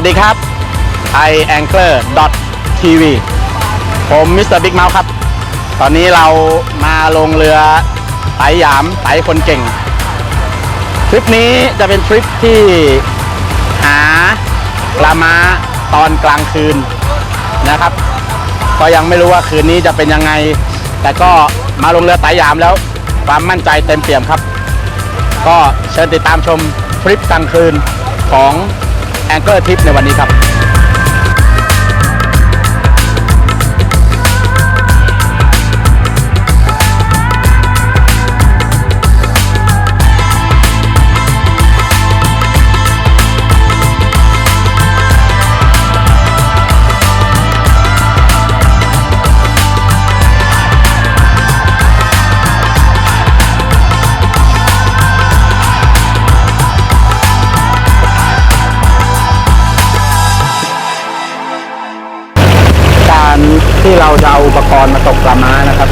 วัสดีครับ i angler tv ผมมิสเตอร์บิ๊กเมาส์ครับ ตอนนี้เรามาลงเรือไต่หยามไต่คนเก่ง ทริปนี้จะเป็นทริปที่หาปลาม้าตอนกลางคืนนะครับ ก็ยังไม่รู้ว่าคืนนี้จะเป็นยังไง แต่ก็มาลงเรือไต่หยามแล้ว ความมั่นใจเต็มเปี่ยมครับ ก็เชิญติดตามชมทริปกลางคืนของ แองเกอร์ทิปในวันนี้ครับ เราจะเอาอุปกรณ์มาตกปลาม้านะครับ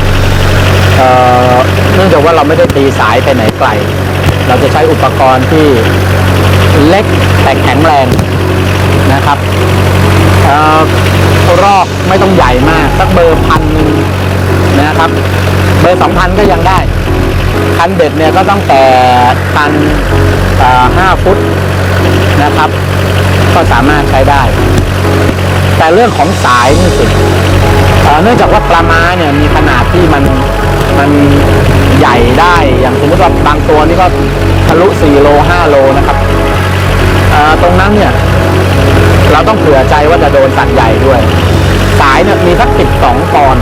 เอ่อเนื่องจากว่าเราไม่ได้ตีสายไปไหนไกล เราจะใช้อุปกรณ์ที่เล็กแต่แข็งแรงนะครับเอ่อรอกไม่ต้องใหญ่มากสักเบอร์พันหนึ่งนะครับ เบอร์สองพันก็ยังได้ คันเบ็ดเนี่ยก็ต้องแต่คันห้าฟุตนะครับ ก็สามารถใช้ได้ แต่เรื่องของสายนี่สิเอ่อเนื่องจากว่าปลาม้าเนี่ยมีขนาดที่มันมันใหญ่ได้ อย่างสมมติว่าบางตัวนี่ก็ทะลุ 4 โล 5 โลนะครับตรงนั้นเนี่ย เราต้องเผื่อใจว่าจะโดนสัตว์ใหญ่ด้วย สายเนี่ยมีสัก 12ปอน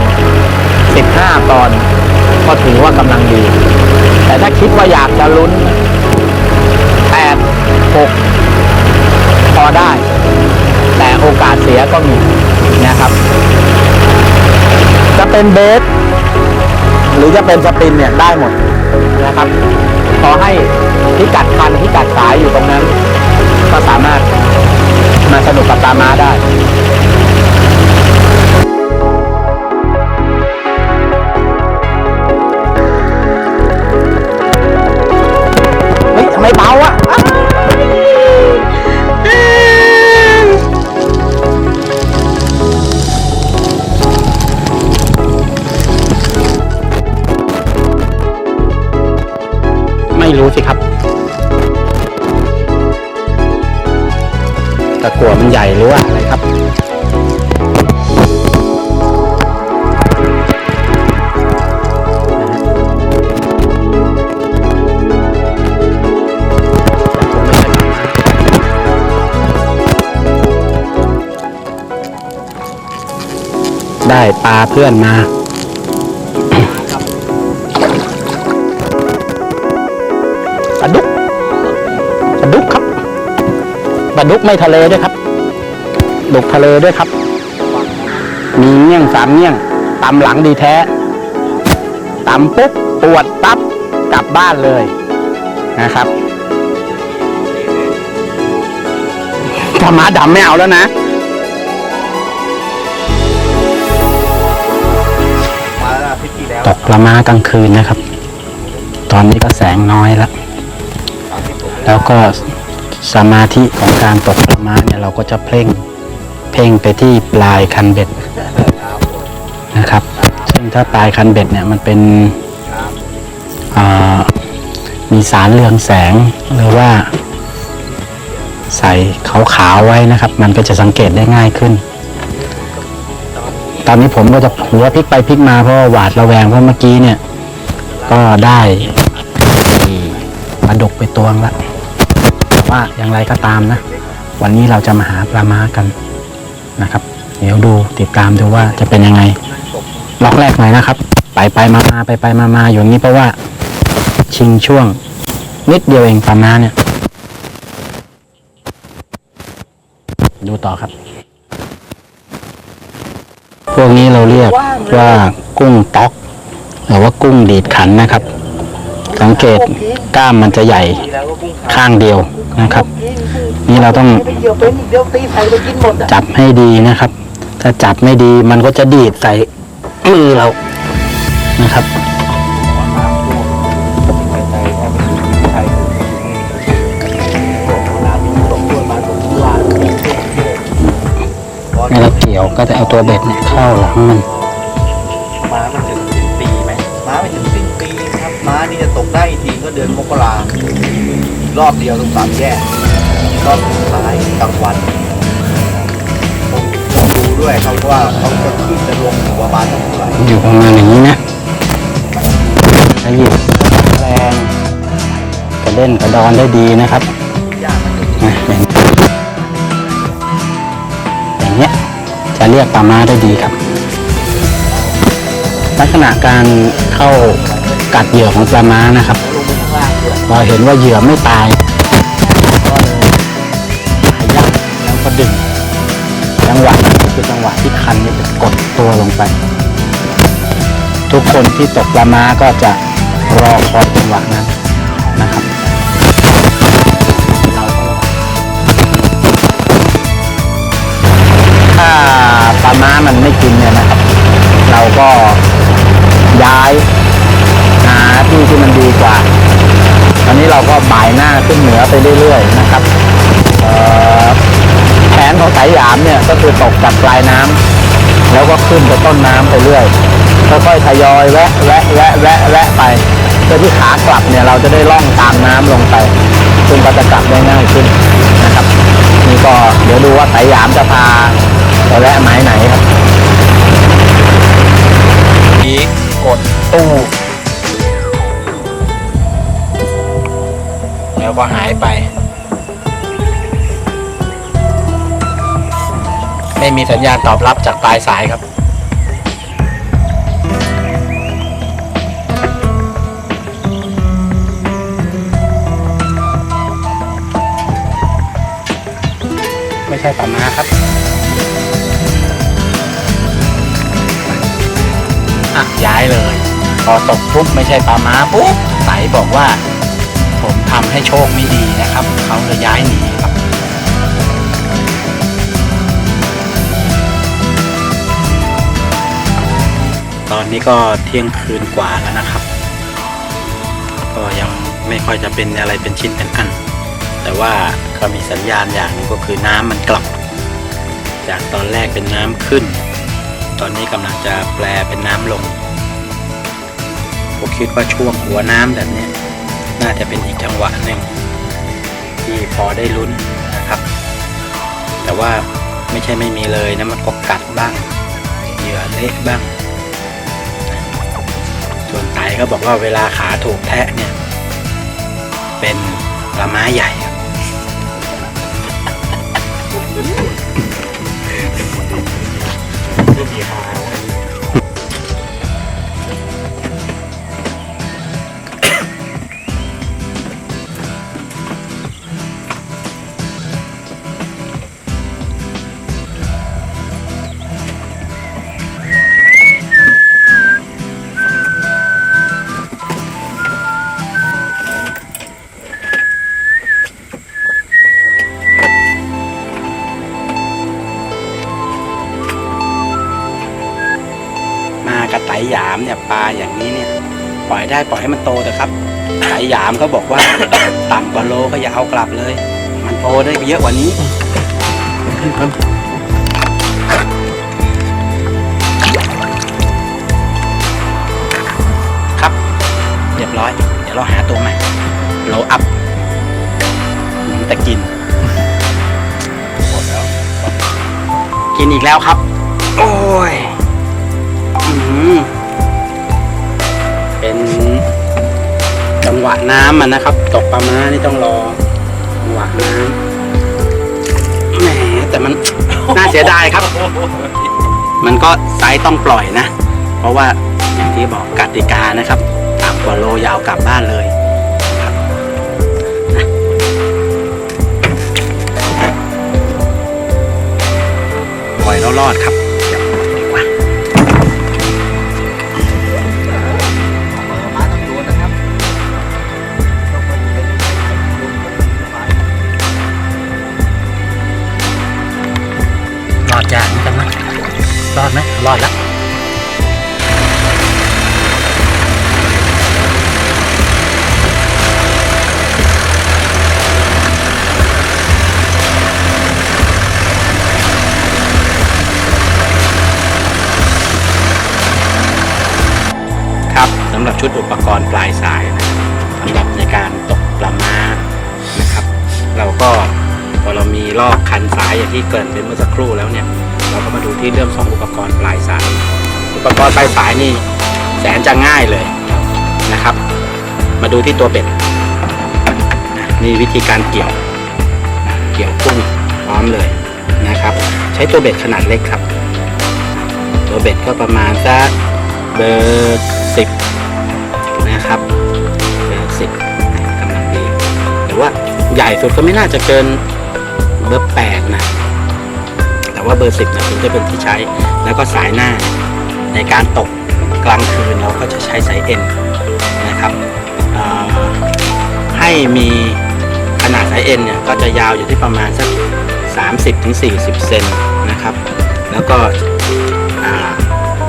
15ปอน ก็ถือว่ากำลังดี แต่ถ้าคิดว่าอยากจะลุ้น 8 6 พอได้ โอกาสเสียก็มีนะครับ จะเป็นเบสหรือจะเป็นสปินเนี่ยได้หมดนะครับขอให้พิกัดคันพิกัดสายอยู่ตรงนั้น ก็สามารถมาสนุกกับตามาได้ รู้สิครับตะกัวมันใหญ่หรือว่าอะไรครับ ได้ปลาเพื่อนมา ดุกไม่ทะเลด้วยครับ ดุกทะเลด้วยครับ มีเงี้ยงสามเงี้ยงตำหลังดีแท้ตำปุ๊บปวดปั๊บกลับบ้านเลยนะครับถ้าม้าดำไม่เอาแล้วนะตกปลาม้ากลางคืนนะครับ ตอนนี้ก็แสงน้อยแล้ว แล้วก็ สมาธิของการตกปลามาเนี่ยเราก็จะเพ่งเพ่งไปที่ปลายคันเบ็ดนะครับ ซึ่งถ้าปลายคันเบ็ดเนี่ยมันเป็นมีสารเรืองแสงหรือว่า ใส่ขาวๆไว้นะครับ มันก็จะสังเกตได้ง่ายขึ้น ตอนนี้ผมก็จะหัวพลิกไปพลิกมาเพราะว่าหวาดระแวงเพราะเมื่อกี้เนี่ย ก็ได้ปลาดุกไปตวงละ ว่าอย่างไรก็ตามนะ วันนี้เราจะมาหาปลาม้ากันนะครับ เดี๋ยวดูติดตามดูว่าจะเป็นยังไงล็อกแรกหน่อยนะครับ ไปไปมามาไปไปมามาอยู่นี้เพราะว่าชิงช่วง นิดเดียวเองปลาม้าเนี่ย ดูต่อครับ พวกนี้เราเรียกว่ากุ้งต๊อกหรือว่ากุ้งดีดขันนะครับ สังเกตกล้ามมันจะใหญ่ข้างเดียวนะครับ นี่เราต้องจับให้ดีนะครับ ถ้าจับไม่ดีมันก็จะดีดใส่มือเรานะครับก็จะเอาตัวเบ็ดเนี่ยเข้าหลังมัน ม้านี่จะตกได้อีกทีก็เดือนมกราอีกรอบเดียวตรงสามแยกรอบสุดท้ายกลางวันผมผมดูด้วยครับว่าเขาจะขึ้นจะลงอยู่ประมาณเท่าไหร่อยู่ประมาณอย่างนี้นะถ้าหยิบแรงกระเด้นกระดอนได้ดีนะครับยากมันจะนะอย่างอย่างเงี้ยจะเรียกปลาม้าได้ดีครับ ลักษณะการเข้า กัดเหยื่อของปลาม้านะครับลงไปข้างล่างด้วยพอเห็นว่าเหยื่อไม่ตายก็เลยขยับแล้วก็ดึงจังหวะนั้นก็คือจังหวะที่คันนี่จะกดตัวลงไป ทุกคนที่ตกปลาม้าก็จะรอคอยจังหวะนั้นนะครับถ้าปลาม้ามันไม่กินเนี่ยนะครับ เราก็ย้าย ที่มันดีกว่าตอนนี้เราก็บ่ายหน้าขึ้นเหนือไปเรื่อยๆนะครับแผนของสายยามเนี่ยก็คือตกจากปลายน้ำแล้วก็ขึ้นไปต้นน้ำไปเรื่อยค่อยๆทยอยแวะแวะแวะแวะแวะไปเพื่อที่ขากลับเนี่ยเราจะได้ล่องตามน้ำลงไปซึ่งก็จะกลับได้ง่ายขึ้นนะครับนี่ก็เดี๋ยวดูว่าสายยามจะพาไปแวะไหน ม่มีสัญญาณตอบรับจากปลายสายครับ ไม่ใช่ปลาม้าครับอะย้ายเลย พอตกปุ๊บไม่ใช่ปลาม้าปุ๊บสายบอกว่า ผมทำให้โชคไม่ดีนะครับ เขาเลยย้ายหนีครับ อนนี้ก็เที่ยงคืนกว่าแล้วนะครับ ก็ยังไม่ค่อยจะเป็นอะไรเป็นชิ้นเป็นอัน แต่ว่าก็มีสัญญาณอย่างหนึงก็คือน้ำมันกลับ จากตอนแรกเป็นน้ำขึ้น ตอนนี้กำลังจะแปลเป็นน้ำลงผมคิดว่าช่วงหัวน้ำแบบนี้น่าจะเป็นอีกจังหวะหนึ่งที่พอได้ลุ้นนะครับ แต่ว่าไม่ใช่ไม่มีเลยนะมันก็กัดบ้างเหยื่อเละบ้าง ส่วนไตก็บอกว่าเวลาขาถูกแทะเนี่ย เป็นละม้ใหญ่ ปล่อยได้ปล่อยให้มันโตเถอะครับไตหยามเขาบอกว่า ต่ำกว่าโลก็อย่าเอากลับเลย มันโตได้เยอะกว่านี้ครับ เรียบร้อย เดี๋ยวเราหาตัวใหม่โลอัพแต่กินหมดแล้ว กินอีกแล้วครับ โอ้ย อื้อ วะน้ำมันนะครับ ตกปลามานี่ต้องรอจังหวะน้ำแหมแต่มัน น่าเสียดายครับ มันก็ไซส์ต้องปล่อยนะ เพราะว่าอย่างที่บอกกติกานะครับต่ำกว่าโลยาวกลับบ้านเลยครับปล่อยแล้วรอดครับ อดจากกันนะรอดไหมรอดแล้วครับสำหรับชุดอุปกรณ์ปลายสายนะสำหรับในการตกปลาม้านะครับ เราก็ เรามีลอกคันสายอย่างที่เกินไปเมื่อสักครู่แล้วเนี่ยเราก็มาดูที่เรื่องของอุปกรณ์ปลายสาย อุปกรณ์ปลายสายนี่แสนจะง่ายเลยนะครับ มาดูที่ตัวเบ็ดนี่วิธีการเกี่ยวเกี่ยวกุ้งพร้อมเลยนะครับ ใช้ตัวเบ็ดขนาดเล็กครับ ตัวเบ็ดก็ประมาณสักเบอร์สิบนะครับเบอร์สิบกำลังดีหรือว่าใหญ่สุดก็ไม่น่าจะเกิน เบอร์แปดนะแต่ว่าเบอร์สิบนะถึงจะเป็นที่ใช้ แล้วก็สายหน้าในการตกกลางคืนเราก็จะใช้สายเอ็นนะครับให้มีขนาดสายเอ็นเนี่ยก็จะยาวอยู่ที่ประมาณสัก30-40 เซนนะครับ แล้วก็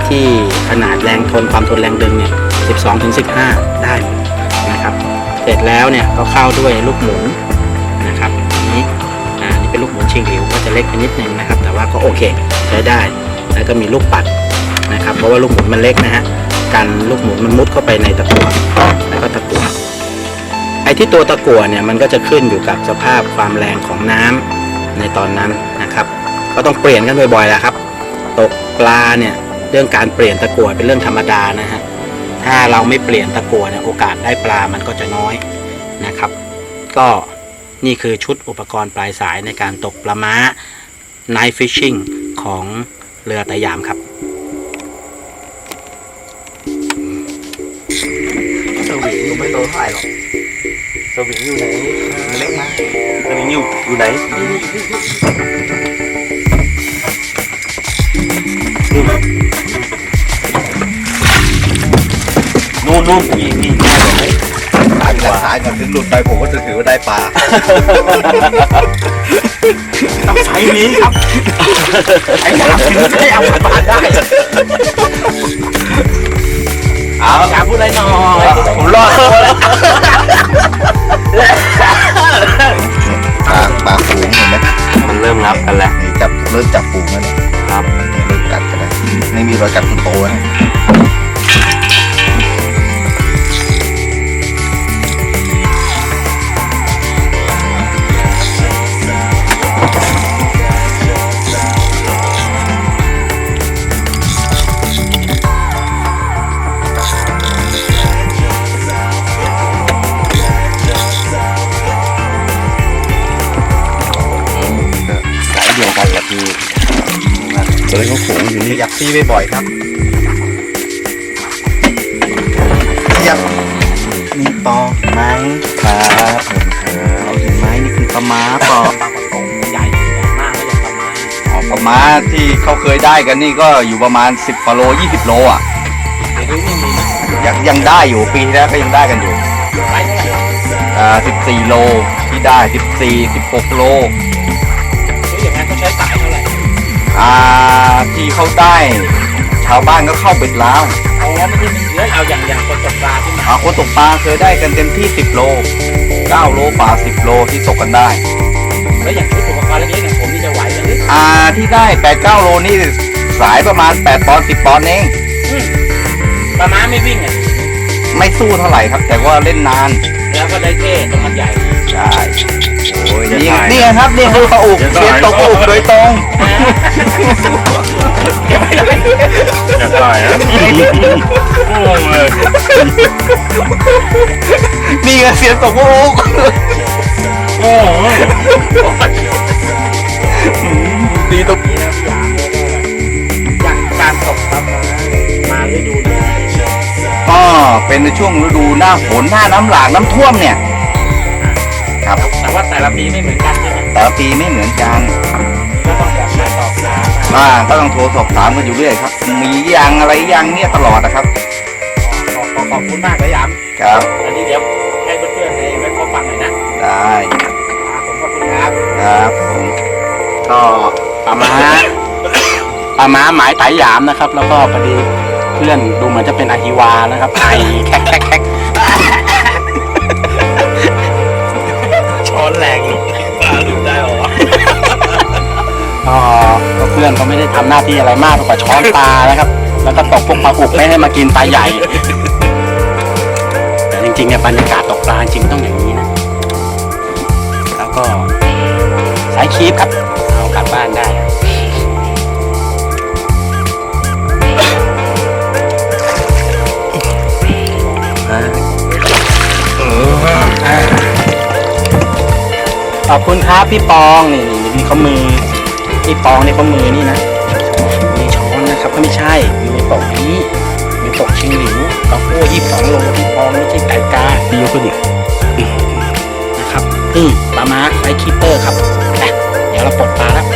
ที่ขนาดแรงทนความทนแรงดึงเนี่ย 12-15 ได้หมดนะครับ เสร็จแล้วเนี่ยก็เข้าด้วยลูกหมุนนะครับ มุนชิงหลิวก็จะเล็กไปนิดนึงนะครับ แต่ว่าก็โอเคใช้ได้ แล้วก็มีลูกปัดนะครับ เพราะว่าลูกหมุนมันเล็กนะฮะกันลูกหมุนมันมุดเข้าไปในตะกั่วแล้วก็ตะกั่วไอ้ที่ตัวตะกั่วเนี่ยมันก็จะขึ้นอยู่กับสภาพความแรงของน้ำในตอนนั้นนะครับ ก็ต้องเปลี่ยนกันบ่อยๆแหละครับ ตกปลาเนี่ยเรื่องการเปลี่ยนตะกั่วเป็นเรื่องธรรมดานะฮะถ้าเราไม่เปลี่ยนตะกั่วเนี่ยโอกาสได้ปลามันก็จะน้อยนะครับ ก็ นี่คือชุดอุปกรณ์ปลายสายในการตกปลาม้า Night Fishing ของเรือไตยามครับสวิงก็ไม่โตเท่าไหร่หรอกสวิงอยู่ไหนเล็กมากสวิงอยู่อยู่ไหนนู่นนู่นมีมีมีสา ยก่อนสายก่อนถึงหลุดไปผมก็จะถือว่าได้ปลาต้องใช้นี้ครับใช้ยามถึงจะได้เอากลับบ้าได้เอาอย่าพูดอะไรหน่อยผมรอดปลาปลาฝูงเห็นไหมมันเริ่มรับกันแล้วนี่จับเริ่มจับฝูงแล้วเนี่ยครับเนี่ยเริ่มกัดกันแล้วไม่มีรอยกัดคนโตนะ เลยเขาโขงอยู่ขนี่ยับตีบ่อยๆครับขยับมีปอไหมครับผมครับเราเห็นไหมนี่คือปลาม้าปอปลากระตงใหญ่ใหญ่มากไม่ใช่ปลาม้าอ๋อปลาม้าที่เขาเคยได้กันนี่ก็อยู่ประมาณ 10กว่าโล20 โลอะเดี๋ยวดูนี่มีนะยังยังได้อยู่ปีที่แล้วก็ยังได้กันอยู่ไซส์เท่าไหร่ครับอ่า14 โลที่ได้ 14 16 โล อ่าที่เขาได้ชาวบ้านก็เข้าเบ็ดแล้วเอาไม่ใช่มีเยอะเอาอย่างอย่างคนตกปลาขึ้นมาอ่าคนตกปลาเคยได้กันเต็มที่ 10 โล 9 โลกว่า10 โลที่ตกกันได้ แล้วอย่างชุดอุปกรณ์เล็กๆอย่างผมนี่จะไหวกันหรืออ่าที่ได้ 8 9 โลนี่สายประมาณ 8 ปอนด์10 ปอนด์เองอืมปลาม้าไม่วิ่งอะไม่สู้เท่าไหร่ครับ แต่ว่าเล่นนาน แล้วก็ได้เท่ตรงมันใหญ่ใช่ โอ้ยนี่เดี๋ยวถ่ายนี่ครับนี่คือปลาอุกเดี๋ยวเสียนถ่ายตกปลาอุกโดยตรงเก็บไว้เลยอยากได้อะโอ้ยนี่ไงเสียนตกปลาอุกโอ้ยดีตรงนี่นะพี่หยางอย่างการตกปลาม้ามาฤดูนี้ก็เป็นในช่วงฤดูหน้าฝนหน้าน้ำหลากน้ำท่วมเนี่ย ครับ แต่ว่าแต่ละปีไม่เหมือนกันใช่ไหมแต่ละปีไม่เหมือนกันก็ต้องแบบมาตอบถามว่าก็ต้องโทรสอบถามกันอยู่เรื่อยครับ มียังอะไรยังเนี่ยตลอดนะครับ ขอบขอบขอบคุณมากเลยยามครับ อันนี้เดี๋ยวให้เพื่อนๆในเว็บเขาฟังหน่อยนะได้ครับผมขอบคุณครับ ครับผมก็ปลาม้าปลาม้าหมายไตหยามนะครับ แล้วก็พอดีเพื่อนดูเหมือนจะเป็นอาฮิวานะครับไอแคกแคกแคก อนเขาไม่ได้ทำหน้าที่อะไรมากกว่าช้อนปลานะครับ แล้วก็ตกพวกปลาอุกไม่ให้มากินปลาใหญ่ แต่จริงๆเนี่ยบรรยากาศตกปลาจริงต้องอย่างนี้นะ แล้วก็สายคีบครับ เอากลับบ้านได้ขอบคุณครับพี่ปองนี่นี่เขามื อพี่ปองนี่เขามือนี่นะมีช้อนนะครับก็ไม่ใช่มือตกนี้มือตกชิงหลิวกระโป้ยี่สิบสองโลพี่ปองไม่ใช่ไก่กาพี่ยกขึ้นอีกนะครับนี่ปลามาร์คไซส์คีปเปอร์ครับไปเดี๋ยวเราปลดปลาแล้ว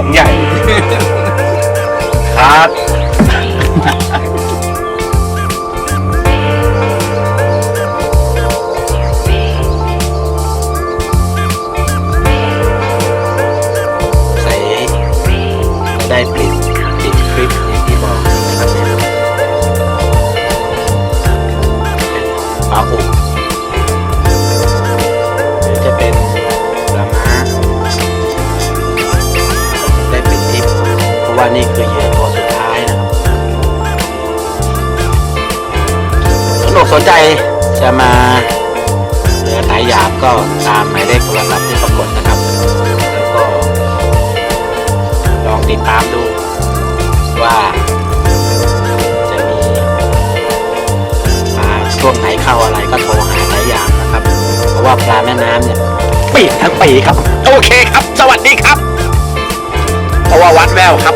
ของใหญ่ มาเหลือไหนหยาบก็ตามหมายเลขโทรศัพท์ที่ปรากฏนะครับ แล้วก็ ลองติดตามดูว่าจะมีปลาช่วงไหนเข้าอะไรก็โทรหาหลายอย่างนะครับ เพราะว่าปลาแม่น้ำเนี่ยปีกทั้งปีครับ โอเคครับ สวัสดีครับ เพราะว่าวัดแววครับ